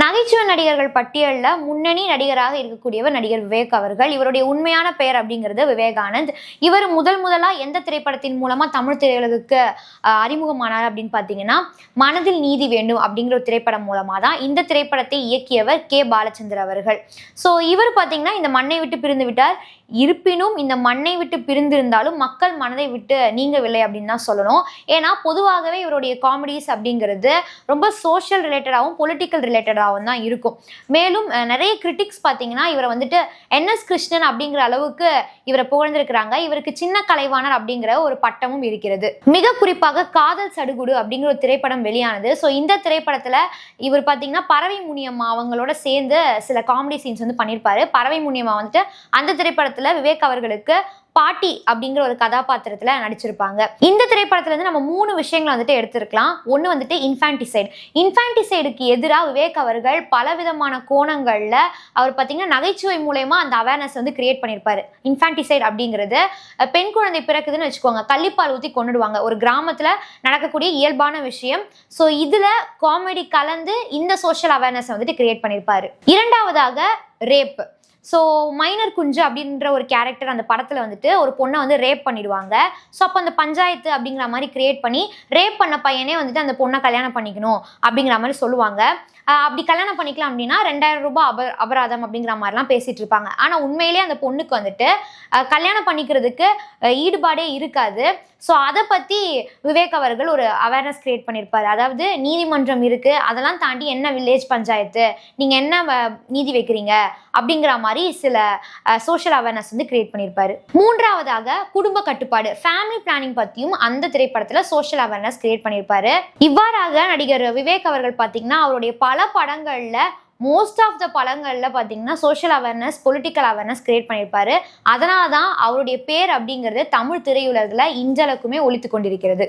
நகைச்சுவை நடிகர்கள் பட்டியலில் முன்னணி நடிகராக இருக்கக்கூடியவர் நடிகர் விவேக் அவர்கள். இவருடைய உண்மையான பெயர் அப்படிங்கிறது விவேகானந்த். இவர் முதல் முதலாக எந்த திரைப்படத்தின் மூலமாக தமிழ் திரையுலகுக்கு அறிமுகமானார் அப்படின்னு பார்த்தீங்கன்னா மனதில் நீதி வேண்டும் அப்படிங்கிற ஒரு திரைப்படம் மூலமாக தான் இந்த திரைப்படத்தை இயக்கியவர் கே. பாலச்சந்தர் அவர்கள். ஸோ இவர் பார்த்தீங்கன்னா இந்த மண்ணை விட்டு பிரிந்து விட்டார். இருப்பினும் இந்த மண்ணை விட்டு பிரிந்திருந்தாலும் மக்கள் மனதை விட்டு நீங்கவில்லை அப்படின்னு தான் சொல்லணும். ஏன்னா பொதுவாகவே இவருடைய காமெடிஸ் அப்படிங்கிறது ரொம்ப சோஷியல் ரிலேட்டடாகவும் பொலிட்டிக்கல் ரிலேட்டடாகவும் தான் இருக்கும். மேலும் நிறைய கிரிட்டிக்ஸ் பார்த்தீங்கன்னா இவரை வந்துட்டு என்எஸ் கிருஷ்ணன் அப்படிங்கிற அளவுக்கு இவரை புகழ்ந்திருக்கிறாங்க. இவருக்கு சின்ன கலைவாணர் அப்படிங்கிற ஒரு பட்டமும் இருக்கிறது. மிக குறிப்பாக காதல் சடுகுடு அப்படிங்கிற ஒரு திரைப்படம் வெளியானது. ஸோ இந்த திரைப்படத்தில் இவர் பார்த்தீங்கன்னா பறவை முனியம்மா அவங்களோட சேர்ந்து சில காமெடி சீன்ஸ் வந்து பண்ணியிருப்பாரு. பறவை முனியம்மா வந்துட்டு அந்த திரைப்படத்தில் விவேக் அவர்களுக்கு பாட்டி அப்படிங்கிற ஒரு கதாபாத்திரத்துல நடிச்சிருப்பாங்க. இந்த திரைப்படத்துல இருந்து நம்ம மூணு விஷயங்களை வந்துட்டு எடுத்திருக்கலாம். ஒன்று வந்துட்டு இன்ஃபான்டிசைடு இன்ஃபான்டிசைடுக்கு எதிராக விவேக் அவர்கள் பலவிதமான கோணங்கள்ல அவர் பார்த்தீங்கன்னா நகைச்சுவை மூலயமா அந்த அவேர்னஸ் வந்து கிரியேட் பண்ணியிருப்பாரு. இன்ஃபான்டிசைடு அப்படிங்கிறது பெண் குழந்தை பிறக்குதுன்னு வச்சுக்கோங்க. கள்ளிப்பால் ஊற்றி கொண்டுடுவாங்க ஒரு கிராமத்துல நடக்கக்கூடிய இயல்பான விஷயம். ஸோ இதுல காமெடி கலந்து இந்த சோஷியல் அவேர்னஸ் வந்துட்டு கிரியேட் பண்ணியிருப்பாரு. இரண்டாவதாக ரேப் ஸோ மைனர் குஞ்சு அப்படின்ற ஒரு கேரக்டர் அந்த படத்தில் வந்துட்டு ஒரு பொண்ணை வந்து ரேப் பண்ணிடுவாங்க. ஸோ அப்போ அந்த பஞ்சாயத்து அப்படிங்கிற மாதிரி கிரியேட் பண்ணி ரேப் பண்ண பையனே வந்துட்டு அந்த பொண்ணை கல்யாணம் பண்ணிக்கணும் அப்படிங்கிற மாதிரி சொல்லுவாங்க. அப்படி கல்யாணம் பண்ணிக்கலாம் அப்படின்னா ரெண்டாயிரம் ரூபாய் அப அபராதம் அப்படிங்கிற மாதிரிலாம் பேசிட்டு இருப்பாங்க. ஆனால் உண்மையிலேயே அந்த பொண்ணுக்கு வந்துட்டு கல்யாணம் பண்ணிக்கிறதுக்கு ஈடுபாடே இருக்காது. ஸோ அதை பற்றி விவேக் அவர்கள் ஒரு அவேர்னஸ் கிரியேட் பண்ணியிருப்பாரு அதாவது நீதிமன்றம் இருக்குது அதெல்லாம் தாண்டி என்ன வில்லேஜ் பஞ்சாயத்து? நீங்கள் என்ன வ- நீதி வைக்கிறீங்க? அப்படிங்கிற மாதிரி சில சோஷியல் அவேர்னஸ் வந்து கிரியேட் பண்ணியிருப்பாரு மூன்றாவதாக குடும்ப கட்டுப்பாடு. ஃபேமிலி பிளானிங் பற்றியும் அந்த திரைப்படத்தில் சோஷியல் அவேர்னஸ் கிரியேட் பண்ணியிருப்பாரு இவ்வாறாக நடிகர் விவேக் அவர்கள் பார்த்தீங்கன்னா அவருடைய பல படங்களில் மோஸ்ட் ஆஃப் த படங்களில் பார்த்தீங்கன்னா social awareness political awareness create பண்ணியிருப்பாரு அதனால தான் அவருடைய பேர் அப்படிங்கிறது தமிழ் திரையுலகில் இன்றளவுக்குமே ஒழித்து கொண்டிருக்கிறது.